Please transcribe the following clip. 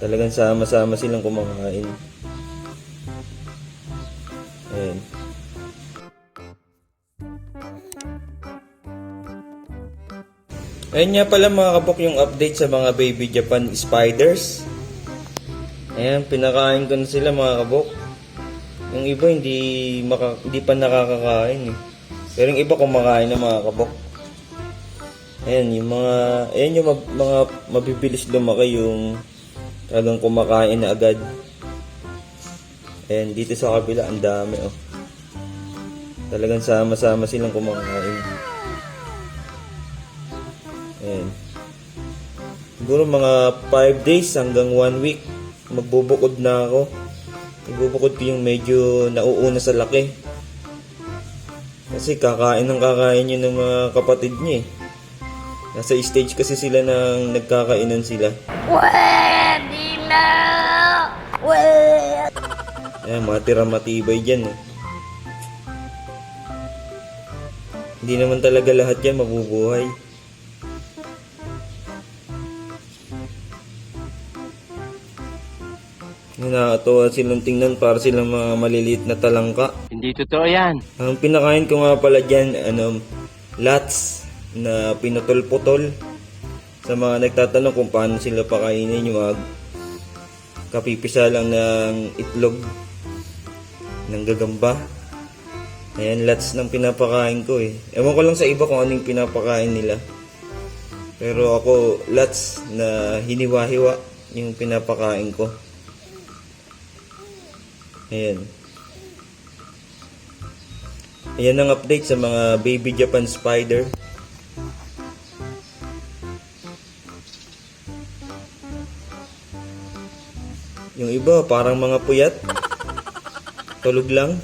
Talagang sama-sama silang kumakain. Ayan. Ayan nga pala mga kabok yung update sa mga baby Japan spiders. Ayan, pinakain ko na sila mga kabok. Yung iba hindi, maka, hindi pa nakakakain eh. Pero yung iba kumakain na mga kabok. Ayan, yung mga, ayan yung mab- mga mabibilis lumaki yung talagang kumakain na agad. Ayan, dito sa kabila, ang dami oh. Talagang sama-sama silang kumakain. Ayan. Siguro mga 5 days hanggang 1 week, magbubukod na ako. Magbubukod ko yung medyo nauuna sa laki. Kasi kakain ng kakain yun ng mga kapatid niya eh. Nasa stage kasi sila nang nagkakainan sila. Pwede na! Pwede! Ayan, matira matibay dyan eh. Hindi naman talaga lahat yan mabubuhay. Nakakatawa silang tingnan para silang mga maliliit na talangka. Hindi totoo yan. Ang pinakain ko nga pala dyan, ano, lats na pinutol-putol. Sa mga nagtatanong kung paano sila pakainin yung mga kapipisa lang ng itlog ng gagamba. Ayan, lats ng pinapakain ko eh. Ewan ko lang sa iba kung anong pinapakain nila. Pero ako, lats na hiniwa-hiwa yung pinapakain ko. Ayan. Ayan ang update sa mga baby Japan spider. Yung iba parang mga puyat. Tulog lang.